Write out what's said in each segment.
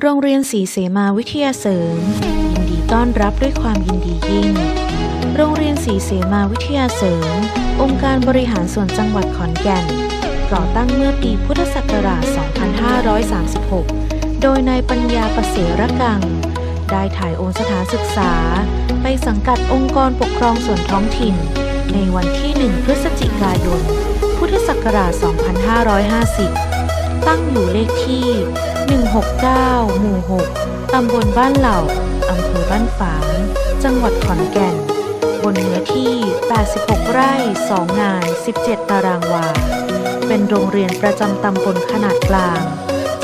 โรงเรียนศรีเสมาวิทยาเสริม ยินดีต้อนรับด้วยความยินดียิ่ง โรงเรียนศรีเสมาวิทยาเสริม องค์การบริหารส่วนจังหวัดขอนแก่นก่อตั้งเมื่อปีพุทธศักราช 2536 โดยนายปัญญาประเสรกัง ได้ถ่ายโอนสถานศึกษา ไปสังกัดองค์กรปกครองส่วนท้องถิ่น ในวันที่ 1 พฤศจิกายน พุทธศักราช 2550 ตั้งอยู่เลขที่ 169 หมู่ 6 ตำบลบ้านเหล่า อำเภอบ้านฝาง จังหวัดขอนแก่น บนเนื้อที่ 86 ไร่ 2 งาน 17 ตารางวา เป็นโรงเรียนประจำตำบลขนาดกลาง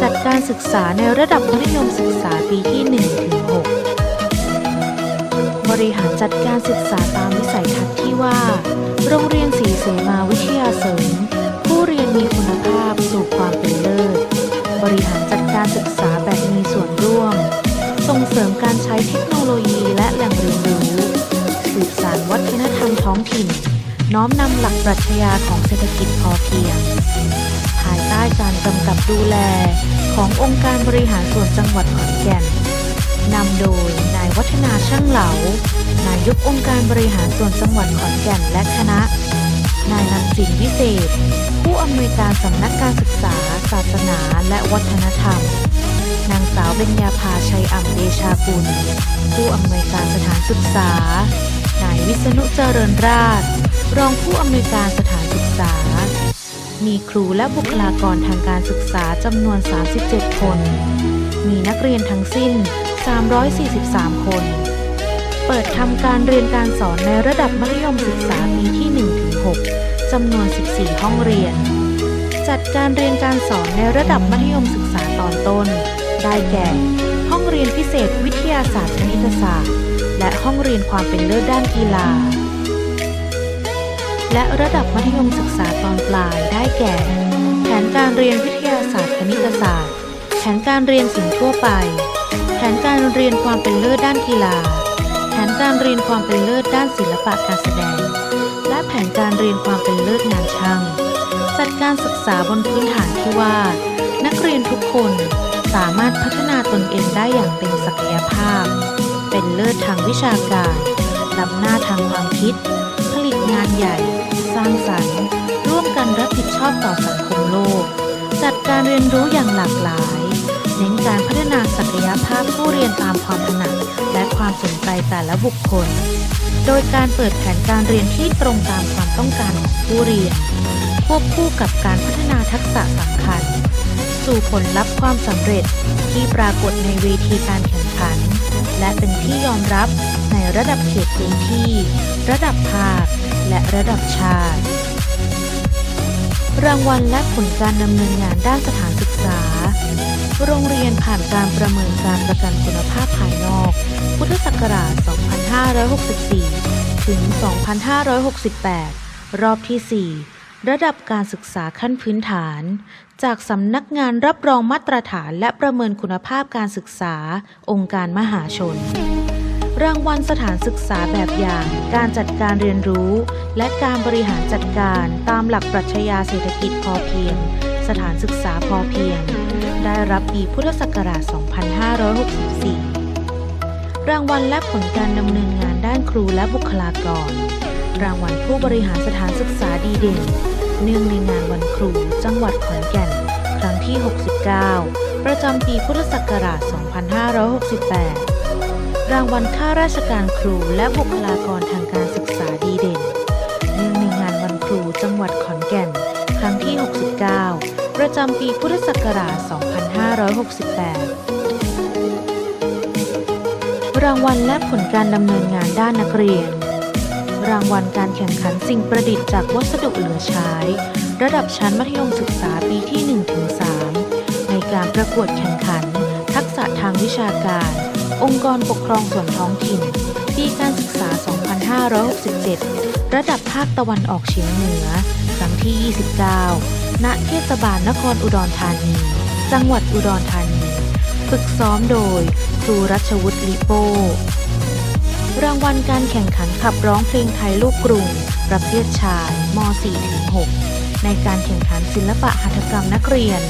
จัดการศึกษาในระดับมัธยมศึกษาปีที่ 1-6 บริหารจัดการศึกษาตามวิสัยทัศน์ที่ว่า โรงเรียนศรีเสมาวิทยาเสริมผู้เรียนมีคุณภาพสู่ความเป็น ริหารจัดการศึกษาแบบมีส่วนร่วม ส่งเสริมการใช้เทคโนโลยีและแหล่งเรียนรู้ สืบสานวัฒนธรรมท้องถิ่น น้อมนำหลักปรัชญาของเศรษฐกิจพอเพียง ภายใต้การกำกับดูแลขององค์การบริหารส่วนจังหวัดขอนแก่นนำโดยนายวัฒนาช่างเหลา นายกองค์การบริหารส่วนจังหวัดขอนแก่นและคณะ นายนำสินวิเศษ ผู้อำนวยการสำนักการศึกษา ศาสนา และวัฒนธรรม นางสาวเบญญาภาชัยอ่ำเดชากุล ผู้อำนวยการสถานศึกษา นายวิษณุเจริญราช รองผู้อำนวยการสถานศึกษา มีครูและบุคลากรทางการศึกษาจำนวน 37 คน มีนักเรียนทั้งสิ้น 343 คน เปิดทำการเรียนการสอนในระดับมัธยมศึกษาปีที่ 1-6 จำนวน 14 ห้องเรียน จัดการเรียนการสอนในระดับมัธยมศึกษาตอนต้น ได้แก่ ห้องเรียนพิเศษวิทยาศาสตร์คณิตศาสตร์ และห้องเรียนความเป็นเลิศด้านกีฬา และระดับมัธยมศึกษาตอนปลายได้แก่ แผนการเรียนวิทยาศาสตร์คณิตศาสตร์ แผนการเรียนสิ่งทั่วไป แผนการเรียนความเป็นเลิศด้านกีฬา นการเรียนความเป็นเลิศด้านศิลปะการแสดง และแผนการเรียนความเป็นเลิศงานช่าง จัดการศึกษาบนพื้นฐานที่ว่า นักเรียนทุกคนสามารถพัฒนาตนเองได้อย่างเต็มศักยภาพ เป็นเลิศทางวิชาการนำหน้าทางความคิด ผลิตงานใหญ่ สร้างสรรค์ ร่วมกันรับผิดชอบต่อสังคมโลก จัดการเรียนรู้อย่างหลากหลาย เน้นการพัฒนาศักยภาพผู้เรียนตามความถนัดและความสนใจแต่ละบุคคล โดยการเปิดแผนการเรียนที่ตรงตามความต้องการของผู้เรียน ควบคู่กับการพัฒนาทักษะสำคัญ สู่ผลลัพธ์ความสำเร็จที่ปรากฏในเวทีการแข่งขัน และเป็นที่ยอมรับในระดับเขตพื้นที่ ระดับภาค และระดับชาติ รางวัลและผลการดำเนินงานด้านสถานศึกษา โรงเรียนผ่านการประเมินการประกันคุณภาพภายนอก พุทธศักราช 2564 ถึง 2568 รอบที่ 4 ระดับการศึกษาขั้นพื้นฐาน จากสำนักงานรับรองมาตรฐานและประเมินคุณภาพการศึกษา องค์การมหาชน รางวัลสถานศึกษาแบบอย่าง การจัดการเรียนรู้ และการบริหารจัดการตามหลักปรัชญาเศรษฐกิจพอเพียง สถานศึกษาพอเพียง ได้รับปีพุทธศักราช 2564 รางวัลและผลการดำเนินงานด้านครูและบุคลากร รางวัลผู้บริหารสถานศึกษาดีเด่น เนื่องในงานวันครู จังหวัดขอนแก่น ครั้งที่ 69 ประจำปีพุทธศักราช 2568 รางวัลข้าราชการครูและบุคลากรทางการศึกษาดีเด่นเนื่องในงานวันครูจังหวัดขอนแก่น ครั้งที่ 69 ประจำปีพุทธศักราช 2568 รางวัลและผลการดำเนินงานด้านนักเรียน รางวัลการแข่งขันสิ่งประดิษฐ์จากวัสดุเหลือใช้ ระดับชั้นมัธยมศึกษาปีที่ 1-3 ในการประกวดแข่งขันะทางวิชาการ องค์กรปกครองส่วนท้องถิ่น ปีการศึกษา 2567 ระดับภาคตะวันออกเฉียงเหนือ ครั้งที่ 29 ณ เทศบาลนครอุดรธานี จังหวัดอุดรธานี ฝึกซ้อมโดย ครูรัชวุฒิลิโป้รางวัลการแข่งขันขับร้องเพลงไทยลูกกรุง ประเภทชายม .4-6 ในการแข่งขันศิลปะหัตถกรรมนักเรียน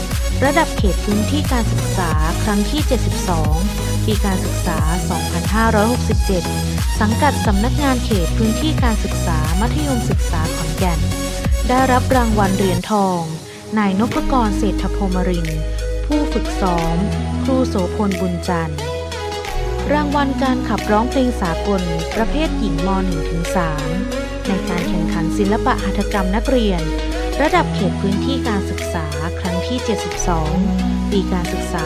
ระดับเขตพื้นที่การศึกษาครั้งที่ 72 ปีการศึกษา 2567 สังกัดสำนักงานเขตพื้นที่การศึกษามัธยมศึกษาขอนแก่น ได้รับรางวัลเหรียญทอง นายนพกรเศรษฐพมริน ผู้ฝึกซ้อม ครูโสพลบุญจันทร์รางวัลการขับร้องเพลงสากล ประเภทหญิงม .1-3 ในการแข่งขันศิลปะหัตถกรรมนักเรียน ระดับเขตพื้นที่การศึกษาครั้งที่ 72 ปีการศึกษา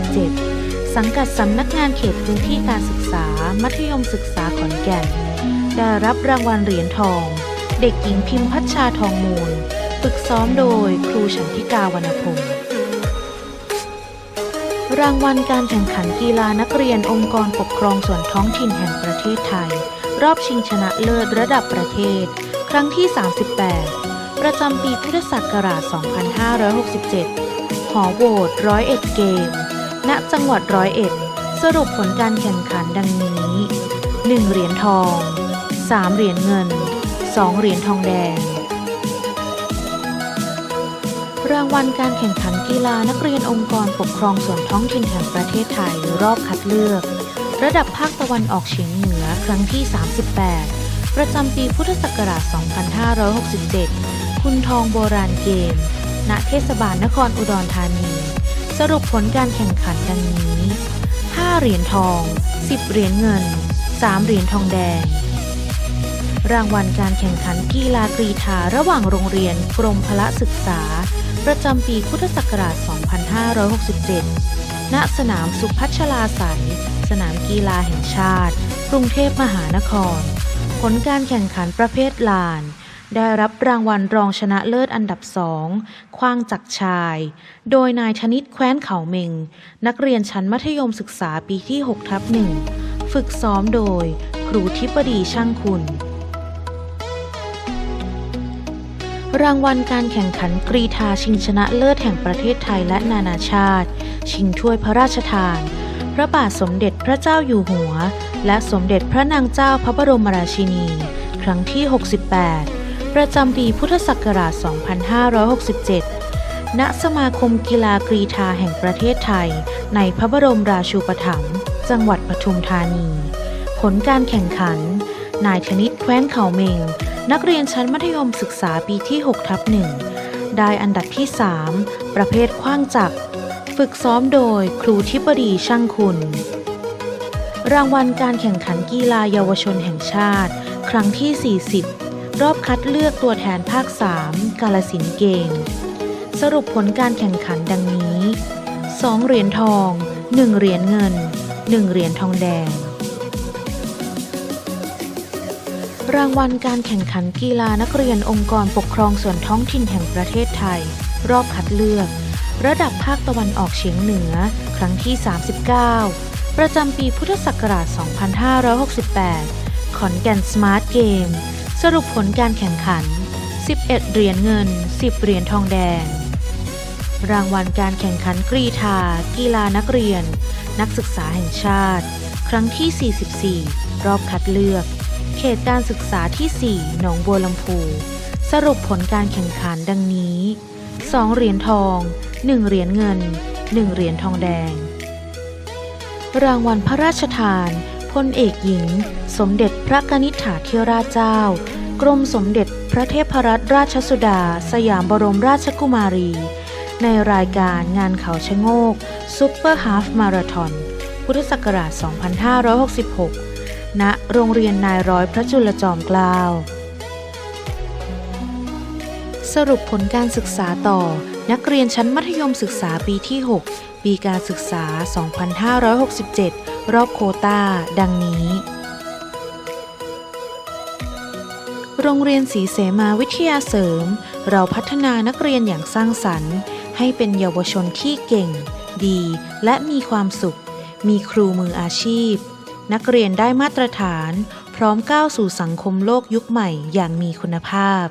2567 สังกัดสำนักงานเขตพื้นที่การศึกษา มัธยมศึกษาขอนแก่น ได้รับรางวัลเหรียญทอง เด็กหญิงพิมพ์พัชชาทองมูล ฝึกซ้อมโดยครูฉันทิกาวรรณพงศ์รางวัลการแข่งขันกีฬานักเรียนองค์กรปกครองส่วนท้องถิ่นแห่งประเทศไทย รอบชิงชนะเลิศระดับประเทศ ครั้งที่ 38 ประจำปีพุทธศักราช 2567 หอโหวตร้อยเอ็ดเกม ณ จังหวัดร้อยเอ็ด สรุปผลการแข่งขันดังนี้ 1 เหรียญทอง 3 เหรียญเงิน 2 เหรียญทองแดง รางวัลการแข่งขันกีฬานักเรียนองค์กรปกครองส่วนท้องถิ่นแห่งประเทศไทยรอบคัดเลือก ระดับภาคตะวันออกเฉียงเหนือครั้งที่ 38 ประจำปีพุทธศักราช 2567 คุณทองโบราณเกม ณ เทศบาลนครอุดรธานี สรุปผลการแข่งขันดังนี้ 5 เหรียญทอง 10 เหรียญเงิน 3 เหรียญทองแดง รางวัลการแข่งขันกีฬากรีฑาระหว่างโรงเรียนกรมพละศึกษา ประจำปีพุทธศักราช 2567 ณ สนามสุพัชลาสัยสนามกีฬาแห่งชาติ กรุงเทพมหานคร ผลการแข่งขันประเภทลาน ได้รับรางวัลรองชนะเลิศอันดับสองคว้างจักชาย โดยนายธนิตแคว้นเขาเมง นักเรียนชั้นมัธยมศึกษาปีที่6ทับหนึ่งฝึกซ้อมโดย ครูทิปดีช่างคุณ รางวัลการแข่งขันกรีฑาชิงชนะเลิศแห่งประเทศไทยและนานาชาติ ชิงถ้วยพระราชทาน พระบาทสมเด็จพระเจ้าอยู่หัว และสมเด็จพระนางเจ้าพระบรมราชินี ครั้งที่ 68 ประจำปีพุทธศักราช 2567 ณ สมาคมกีฬากรีฑาแห่งประเทศไทย ในพระบรมราชูปถัมภ์ จังหวัดปทุมธานี ผลการแข่งขัน นายธนิตแคว้นเขาเมง นักเรียนชั้นมัธยมศึกษาปีที่6ทับหนึ่งได้อันดับที่ 3 ประเภทคว้างจักร ฝึกซ้อมโดยครูทิบดีช่างคุณ รางวัลการแข่งขันกีฬาเยาวชนแห่งชาติ ครั้งที่ 40 รอบคัดเลือกตัวแทนภาค 3 กาลสินเกม สรุปผลการแข่งขันดังนี้ 2 เหรียญทอง 1 เหรียญเงิน 1 เหรียญทองแดง รางวัลการแข่งขันกีฬานักเรียนองค์กรปกครองส่วนท้องถิ่นแห่งประเทศไทย รอบคัดเลือก ระดับภาคตะวันออกเฉียงเหนือ ครั้งที่ 39 ประจำปีพุทธศักราช 2568 ขอนแก่นสมาร์ทเกม สรุปผลการแข่งขัน 11 เหรียญเงิน 10 เหรียญทองแดง รางวัลการแข่งขันกรีฑากีฬานักเรียน นักศึกษาแห่งชาติ ครั้งที่ 44 รอบคัดเลือก เขตการศึกษาที่ 4 หนองบัวลำพู สรุปผลการแข่งขันดังนี้ 2 เหรียญทอง 1 เหรียญเงิน 1 เหรียญทองแดง รางวัลพระราชทาน พลเอกหญิง สมเด็จพระกนิษฐาธิราชเจ้า กรมสมเด็จพระเทพรัตนราชสุดา สยามบรมราชกุมารี ในรายการงานเขาชะโงกซุปเปอร์ฮาฟมาราทอนพุทธศักราช 2566 ณ โรงเรียนนายร้อยพระจุลจอมเกล้า สรุปผลการศึกษาต่อ นักเรียนชั้นมัธยมศึกษาปีที่ 6 ปีการศึกษา 2567 รอบโคตาดังนี้ โรงเรียนศรีเสมาวิทยาเสริม เราพัฒนานักเรียนอย่างสร้างสรรค์ ให้เป็นเยาวชนที่เก่ง ดีและมีความสุข มีครูมืออาชีพ นักเรียนได้มาตรฐาน พร้อมก้าวสู่สังคมโลกยุคใหม่อย่างมีคุณภาพ